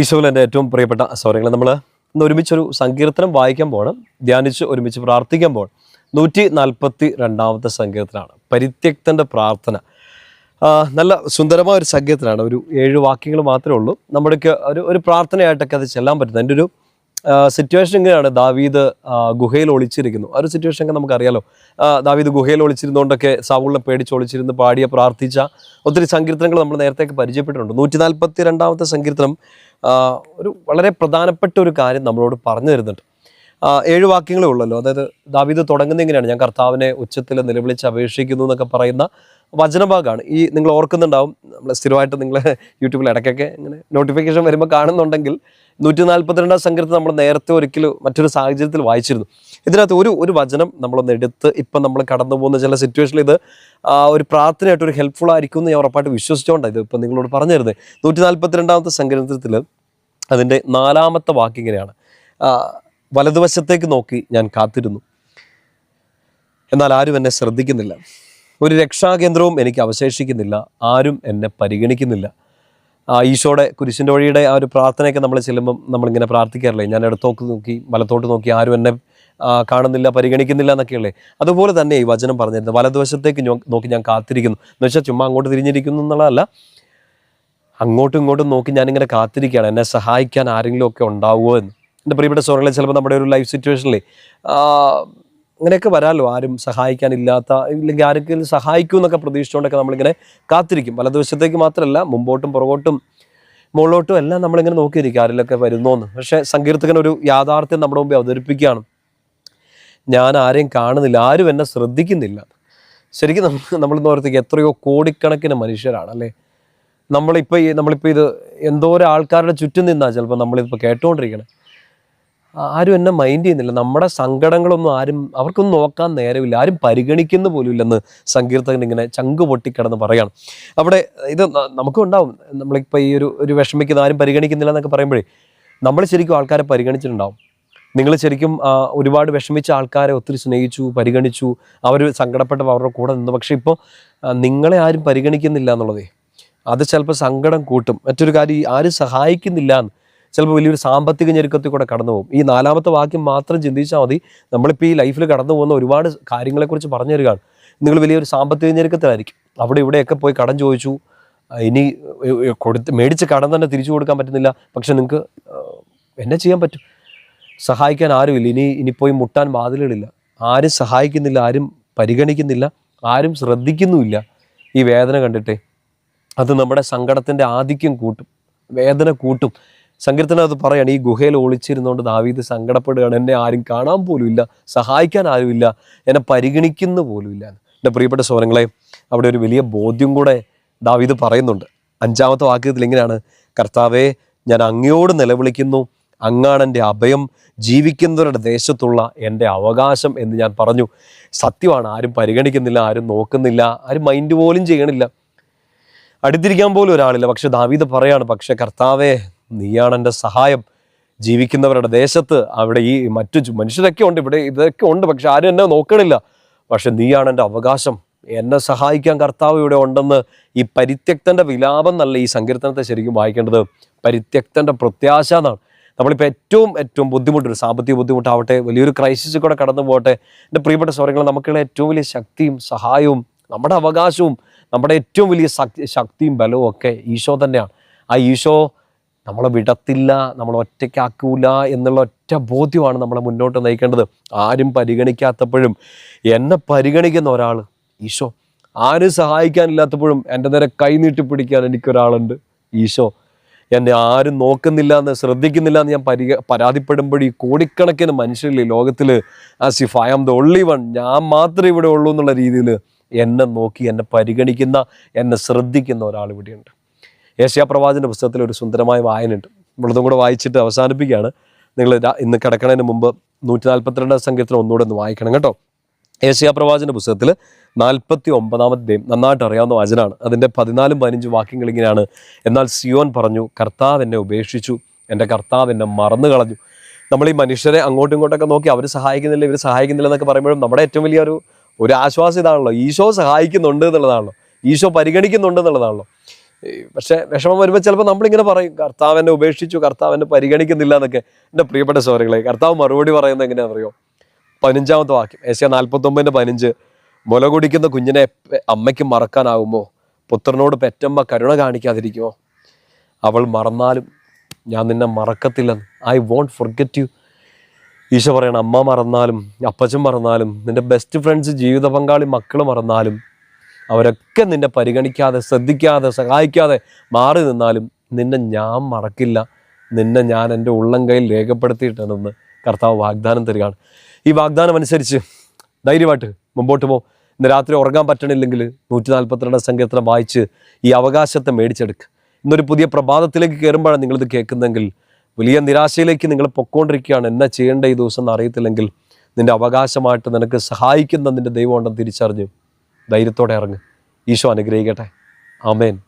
ഈശോയിൽ എന്റെ ഏറ്റവും പ്രിയപ്പെട്ട സൗരങ്ങൾ നമ്മൾ ഇന്ന് ഒരുമിച്ചൊരു സങ്കീർത്തനം വായിക്കാൻ പോകണം ധ്യാനിച്ച് ഒരുമിച്ച് പ്രാർത്ഥിക്കാൻ പോകണം നൂറ്റി നാൽപ്പത്തി രണ്ടാമത്തെ സങ്കീർത്തനമാണ് പരിത്യക്തന്റെ പ്രാർത്ഥന. നല്ല സുന്ദരമായ ഒരു സങ്കീർത്തനമാണ് ഒരു ഏഴ് വാക്യങ്ങൾ മാത്രമേ ഉള്ളൂ. നമ്മുടെയൊക്കെ ഒരു ഒരു പ്രാർത്ഥനയായിട്ടൊക്കെ അത് ചെല്ലാൻ പറ്റുന്നത്. എന്റെ ഒരു സിറ്റുവേഷൻ എങ്ങനെയാണ് ദാവീദ് ഗുഹയിൽ ഒളിച്ചിരിക്കുന്നു. ആ ഒരു സിറ്റുവേഷൻ ഒക്കെ നമുക്കറിയാലോ. ദാവീദ് ഗുഹയിൽ ഒളിച്ചിരുന്നുകൊണ്ടൊക്കെ സാവൂളിനെ പേടിച്ച് ഒളിച്ചിരുന്ന് പാടിയ പ്രാർത്ഥിച്ച ഒത്തിരി സങ്കീർത്തനങ്ങൾ നമ്മൾ നേരത്തെ പരിചയപ്പെട്ടിട്ടുണ്ട്. നൂറ്റി നാൽപ്പത്തി രണ്ടാമത്തെ സങ്കീർത്തനം ഒരു വളരെ പ്രധാനപ്പെട്ട ഒരു കാര്യം നമ്മളോട് പറഞ്ഞു തരുന്നുണ്ട്. ഏഴ് വാക്യങ്ങളേ ഉള്ളല്ലോ. അതായത് ദാവീദ് തുടങ്ങുന്ന എങ്ങനെയാണ്? ഞാൻ കർത്താവിനെ ഉച്ചത്തിൽ നിലവിളിച്ച് അപേക്ഷിക്കുന്നു എന്നൊക്കെ പറയുന്ന വചനഭാഗമാണ് ഈ നിങ്ങൾ ഓർക്കുന്നുണ്ടാവും നമ്മൾ സ്ഥിരമായിട്ട് നിങ്ങൾ യൂട്യൂബിൽ ഇടയ്ക്കൊക്കെ ഇങ്ങനെ നോട്ടിഫിക്കേഷൻ വരുമ്പോൾ കാണുന്നുണ്ടെങ്കിൽ നൂറ്റി നാൽപ്പത്തിരണ്ടാം സങ്കീർത്തനം നമ്മൾ നേരത്തെ ഒരിക്കലും മറ്റൊരു സാഹചര്യത്തിൽ വായിച്ചിരുന്നു. ഇതിനകത്ത് ഒരു ഒരു വചനം നമ്മളൊന്ന് എടുത്ത് ഇപ്പം നമ്മൾ കടന്നു പോകുന്ന ചില സിറ്റുവേഷനിൽ ഇത് ഒരു പ്രാർത്ഥനയായിട്ട് ഒരു ഹെൽപ്ഫുൾ ആയിരിക്കും എന്ന് ഞാൻ ഉറപ്പായിട്ട് വിശ്വസിച്ചുകൊണ്ടാണ് ഇത് ഇപ്പം നിങ്ങളോട് പറഞ്ഞു തരുന്നത് നൂറ്റി നാൽപ്പത്തിരണ്ടാമത്തെ സങ്കീർത്തനത്തിൽ അതിന്റെ നാലാമത്തെ വാക്ക് ഇങ്ങനെയാണ്. ആ, വലതുവശത്തേക്ക് നോക്കി ഞാൻ കാത്തിരുന്നു. എന്നാൽ ആരും എന്നെ ശ്രദ്ധിക്കുന്നില്ല. ഒരു രക്ഷാകേന്ദ്രവും എനിക്ക് അവശേഷിക്കുന്നില്ല. ആരും എന്നെ പരിഗണിക്കുന്നില്ല. ഈശോയുടെ കുരിശിന്റെ വഴിയുടെ ആ ഒരു പ്രാർത്ഥനയൊക്കെ നമ്മൾ ചെല്ലുമ്പം നമ്മളിങ്ങനെ പ്രാർത്ഥിക്കാറില്ലേ? ഞാൻ ഇടത്തോക്ക് നോക്കി വലത്തോട്ട് നോക്കി ആരും എന്നെ കാണുന്നില്ല പരിഗണിക്കുന്നില്ല എന്നൊക്കെയല്ലേ? അതുപോലെ തന്നെ ഈ വചനം പറഞ്ഞിരുന്നത്. വലതുവശത്തേക്ക് നോക്കി ഞാൻ കാത്തിരിക്കുന്നു. എന്നുവെച്ചാൽ ചുമ്മാ അങ്ങോട്ട് തിരിഞ്ഞിരിക്കുന്നു എന്നുള്ളതല്ല. അങ്ങോട്ടും ഇങ്ങോട്ടും നോക്കി ഞാനിങ്ങനെ കാത്തിരിക്കുകയാണ്. എന്നെ സഹായിക്കാൻ ആരെങ്കിലും ഒക്കെ ഉണ്ടാവുമോ എന്ന്. എന്റെ പ്രിയപ്പെട്ട സുഹൃത്തുക്കളെ ചിലപ്പോൾ നമ്മുടെ ഒരു ലൈഫ് സിറ്റുവേഷനിൽ അങ്ങനെയൊക്കെ വരാമല്ലോ ആരും സഹായിക്കാനില്ലാത്ത ഇല്ലെങ്കിൽ ആരെങ്കിലും സഹായിക്കും എന്നൊക്കെ പ്രതീക്ഷിച്ചുകൊണ്ടൊക്കെ നമ്മളിങ്ങനെ കാത്തിരിക്കും. വലതുവശത്തേക്ക് മാത്രമല്ല മുമ്പോട്ടും പുറകോട്ടും മുകളിലോട്ടും എല്ലാം നമ്മളിങ്ങനെ നോക്കിയിരിക്കും ആരെങ്കിലൊക്കെ വരുന്നോന്ന്. പക്ഷേ സങ്കീർത്തകൻ ഒരു യാഥാർത്ഥ്യം നമ്മുടെ മുമ്പിൽ അവതരിപ്പിക്കുകയാണ്. ഞാൻ ആരെയും കാണുന്നില്ല ആരും എന്നെ ശ്രദ്ധിക്കുന്നില്ല. ശരിക്കും നമ്മൾ നമ്മളിന്ന് ഓർത്തേക്ക് എത്രയോ കോടിക്കണക്കിന് മനുഷ്യരാണ് അല്ലേ? നമ്മളിപ്പോൾ നമ്മളിപ്പോൾ ഇത് എന്തോരം ആൾക്കാരുടെ ചുറ്റും നിന്നാണ് ചിലപ്പോൾ നമ്മളിപ്പോൾ കേട്ടുകൊണ്ടിരിക്കണം. ആരും എന്നെ മൈൻഡ് ചെയ്യുന്നില്ല. നമ്മുടെ സങ്കടങ്ങളൊന്നും ആരും അവർക്കൊന്നും നോക്കാൻ നേരമില്ല. ആരും പരിഗണിക്കുന്ന പോലും ഇല്ലെന്ന് സങ്കീർത്തകൻ ഇങ്ങനെ ചങ്ക് പൊട്ടിക്കിടന്ന് പറയാണ്. അവിടെ ഇത് നമുക്കും ഉണ്ടാവും. നമ്മളിപ്പോൾ ഈ ഒരു ഒരു വിഷമിക്കുന്ന ആരും പരിഗണിക്കുന്നില്ല എന്നൊക്കെ പറയുമ്പോഴേ നമ്മൾ ശരിക്കും ആൾക്കാരെ പരിഗണിച്ചിട്ടുണ്ടാവും. നിങ്ങൾ ശരിക്കും ഒരുപാട് വിഷമിച്ച ആൾക്കാരെ ഒത്തിരി സ്നേഹിച്ചു പരിഗണിച്ചു അവർ സങ്കടപ്പെട്ടപ്പോൾ അവരുടെ കൂടെ നിന്നു. പക്ഷേ ഇപ്പോൾ നിങ്ങളെ ആരും പരിഗണിക്കുന്നില്ല എന്നുള്ളതേ അത് ചിലപ്പോൾ സങ്കടം കൂട്ടും. മറ്റൊരു കാര്യം ആരും സഹായിക്കുന്നില്ല എന്ന് ചിലപ്പോൾ വലിയൊരു സാമ്പത്തിക ഞെരുക്കത്തിൽ കൂടെ കടന്നു പോകും. ഈ നാലാമത്തെ വാക്യം മാത്രം ചിന്തിച്ചാൽ മതി. നമ്മളിപ്പോൾ ഈ ലൈഫിൽ കടന്നു പോകുന്ന ഒരുപാട് കാര്യങ്ങളെക്കുറിച്ച് പറഞ്ഞു തരികയാണ്. നിങ്ങൾ വലിയൊരു സാമ്പത്തിക ഞെരുക്കത്തിലായിരിക്കും. അവിടെ ഇവിടെയൊക്കെ പോയി കടം ചോദിച്ചു. ഇനി കൊടുത്ത് മേടിച്ച് കടം തന്നെ തിരിച്ചു കൊടുക്കാൻ പറ്റുന്നില്ല. പക്ഷെ നിങ്ങൾക്ക് എന്നെ ചെയ്യാൻ പറ്റും. സഹായിക്കാൻ ആരുമില്ല. ഇനി ഇനി പോയി മുട്ടാൻ വാതിലുകളില്ല. ആരും സഹായിക്കുന്നില്ല ആരും പരിഗണിക്കുന്നില്ല ആരും ശ്രദ്ധിക്കുന്നുമില്ല. ഈ വേദന കണ്ടിട്ടേ. അത് നമ്മുടെ സങ്കടത്തിന്റെ ആധിക്യം കൂട്ടും. വേദന കൂട്ടും. സങ്കീർത്തനം അത് പറയാണ് ഈ ഗുഹയിൽ ഒളിച്ചിരുന്നുകൊണ്ട് ദാവീദ് സങ്കടപ്പെടുകയാണ്. എന്നെ ആരും കാണാൻ പോലും ഇല്ല സഹായിക്കാൻ ആരുമില്ല എന്നെ പരിഗണിക്കുന്ന പോലുമില്ല. എന്റെ പ്രിയപ്പെട്ട സോനങ്ങളെ അവിടെ ഒരു വലിയ ബോധ്യം കൂടെ ദാവീദ് പറയുന്നുണ്ട്. അഞ്ചാമത്തെ വാക്യത്തിൽ ഇങ്ങനെയാണ് കർത്താവെ ഞാൻ അങ്ങയോട് നിലവിളിക്കുന്നു. അങ്ങാണ് എന്റെ അഭയം. ജീവിക്കുന്നവരുടെ ദേശത്തുള്ള എന്റെ അവകാശം എന്ന് ഞാൻ പറഞ്ഞു. സത്യമാണ് ആരും പരിഗണിക്കുന്നില്ല ആരും നോക്കുന്നില്ല ആരും മൈൻഡ് പോലും ചെയ്യണില്ല. അടുത്തിരിക്കാൻ പോലും ഒരാളില്ല. പക്ഷെ ദാവീദ് പറയാണ് പക്ഷെ കർത്താവേ നീയാണ് എന്റെ സഹായം. ജീവിക്കുന്നവരുടെ ദേശത്ത് അവിടെ ഈ മറ്റു മനുഷ്യരൊക്കെ ഉണ്ട് ഇവിടെ ഇതൊക്കെ ഉണ്ട് പക്ഷെ ആരും എന്നെ നോക്കണില്ല. പക്ഷെ നീയാണ് എന്റെ അവകാശം. എന്നെ സഹായിക്കാൻ കർത്താവ് ഇവിടെ ഉണ്ടെന്ന് ഈ പരിത്യക്തന്റെ വിലാപം എന്നല്ല ഈ സങ്കീർത്തനത്തെ ശരിക്കും വായിക്കേണ്ടത്. പരിത്യക്തന്റെ പ്രത്യാശ എന്നാണ്. നമ്മളിപ്പോൾ ഏറ്റവും ഏറ്റവും ബുദ്ധിമുട്ടൊരു സാമ്പത്തിക ബുദ്ധിമുട്ടാവട്ടെ വലിയൊരു ക്രൈസിസിൽ കൂടെ കടന്നു പോകട്ടെ എന്റെ പ്രിയപ്പെട്ട സ്വരങ്ങൾ നമുക്കുള്ള ഏറ്റവും വലിയ ശക്തിയും സഹായവും നമ്മുടെ അവകാശവും നമ്മുടെ ഏറ്റവും വലിയ ശക്തി ശക്തിയും ബലവും ഒക്കെ ഈശോ തന്നെയാണ്. ആ ഈശോ നമ്മളെ വിടത്തില്ല നമ്മളെ ഒറ്റയ്ക്കാക്കൂല എന്നുള്ള ഒറ്റ ബോധ്യമാണ് നമ്മളെ മുന്നോട്ട് നയിക്കേണ്ടത്. ആരും പരിഗണിക്കാത്തപ്പോഴും എന്നെ പരിഗണിക്കുന്ന ഒരാൾ ഈശോ ആരും സഹായിക്കാനില്ലാത്തപ്പോഴും എന്റെ നേരെ കൈനീട്ടി പിടിക്കാൻ എനിക്കൊരാളുണ്ട് ഈശോ. എന്നെ ആരും നോക്കുന്നില്ല എന്ന് ശ്രദ്ധിക്കുന്നില്ല എന്ന് ഞാൻ പരിക പരാതിപ്പെടുമ്പോൾ ഈ കോടിക്കണക്കിന് മനുഷ്യരില്ലേ ലോകത്തിൽ as if I am the only one ഞാൻ മാത്രമേ ഇവിടെ ഉള്ളൂ എന്നുള്ള രീതിയിൽ എന്നെ നോക്കി എന്നെ പരിഗണിക്കുന്ന എന്നെ ശ്രദ്ധിക്കുന്ന ഒരാൾ ഇവിടെയുണ്ട്. ഏഷ്യാ പ്രവാചന്റെ പുസ്തകത്തിൽ ഒരു സുന്ദരമായ വായനയുണ്ട്. നമ്മളതും കൂടെ വായിച്ചിട്ട് അവസാനിപ്പിക്കുകയാണ്. നിങ്ങൾ ഇന്ന് കിടക്കണതിന് മുമ്പ് നൂറ്റി നാൽപ്പത്തിരണ്ടാം സംഖ്യത്തിന് ഒന്നുകൂടെ ഒന്ന് വായിക്കണം കേട്ടോ. ഏഷ്യാപ്രവാചന്റെ പുസ്തകത്തിൽ നാൽപ്പത്തി ഒമ്പതാമത്തെയും നന്നായിട്ട് അറിയാവുന്ന വചനാണ് അതിന്റെ പതിനാലും പതിനഞ്ചും വാക്യങ്ങൾ ഇങ്ങനെയാണ്. എന്നാൽ സിയോൻ പറഞ്ഞു കർത്താവ് എന്നെ ഉപേക്ഷിച്ചു. എന്റെ കർത്താവ് എന്നെ മറന്നു കളഞ്ഞു. നമ്മൾ ഈ മനുഷ്യരെ അങ്ങോട്ടും ഇങ്ങോട്ടൊക്കെ നോക്കി അവർ സഹായിക്കുന്നില്ല ഇവർ സഹായിക്കുന്നില്ല എന്നൊക്കെ പറയുമ്പോഴും നമ്മുടെ ഏറ്റവും വലിയ ഒരു ഒരു ആശ്വാസം ഇതാണല്ലോ. ഈശോ സഹായിക്കുന്നുണ്ട് എന്നുള്ളതാണല്ലോ. ഈശോ പരിഗണിക്കുന്നുണ്ട് എന്നുള്ളതാണല്ലോ. പക്ഷേ വിഷമം വരുമ്പോൾ ചിലപ്പോൾ നമ്മളിങ്ങനെ പറയും കർത്താവിനെ ഉപേക്ഷിച്ചു കർത്താവ് എന്നെ പരിഗണിക്കുന്നില്ല എന്നൊക്കെ എന്റെ പ്രിയപ്പെട്ട സോറികളെ കർത്താവ് മറുപടി പറയുന്നത് എങ്ങനെയാണെന്ന് അറിയോ പതിനഞ്ചാമത്തെ വാക്യം ഏഷ്യ നാൽപ്പത്തൊമ്പതിന്റെ പതിനഞ്ച് മുല കുടിക്കുന്ന കുഞ്ഞിനെ അമ്മയ്ക്ക് മറക്കാനാകുമോ പുത്രനോട് പെറ്റമ്മ കരുണ കാണിക്കാതിരിക്കുമോ? അവൾ മറന്നാലും ഞാൻ നിന്നെ മറക്കത്തില്ലെന്ന്. I won't forget you Isho പറയണം അമ്മ മറന്നാലും അപ്പച്ചൻ മറന്നാലും നിന്റെ ബെസ്റ്റ് ഫ്രണ്ട്സ് ജീവിത പങ്കാളി മക്കൾ മറന്നാലും അവരൊക്കെ നിന്നെ പരിഗണിക്കാതെ ശ്രദ്ധിക്കാതെ സഹായിക്കാതെ മാറി നിന്നാലും നിന്നെ ഞാൻ മറക്കില്ല. നിന്നെ ഞാൻ എന്റെ ഉള്ളം കയ്യിൽ രേഖപ്പെടുത്തിയിട്ടുണ്ടെന്ന് കർത്താവ് വാഗ്ദാനം തരികയാണ്. ഈ വാഗ്ദാനം അനുസരിച്ച് ധൈര്യമായിട്ട് മുമ്പോട്ട് പോകും ഇന്ന് രാത്രി ഉറങ്ങാൻ പറ്റണില്ലെങ്കിൽ നൂറ്റി നാൽപ്പത്തിരണ്ട് സങ്കീർത്തനം വായിച്ച് ഈ അവകാശത്തെ മേടിച്ചെടുക്കുക ഇന്നൊരു പുതിയ പ്രഭാതത്തിലേക്ക് കയറുമ്പോഴാണ് നിങ്ങളിത് കേൾക്കുന്നെങ്കിൽ വലിയ നിരാശയിലേക്ക് നിങ്ങൾ പൊക്കോണ്ടിരിക്കുകയാണ്. എന്നാ ചെയ്യേണ്ട ഈ ദിവസം എന്ന് അറിയത്തില്ലെങ്കിൽ നിന്റെ അവകാശമായിട്ട് നിനക്ക് സഹായിക്കുന്ന നിന്റെ ദൈവമുണ്ടെന്ന് തിരിച്ചറിഞ്ഞു ധൈര്യത്തോടെ ഇറങ്ങ്. ഈശോ അനുഗ്രഹിക്കട്ടെ. ആമേൻ.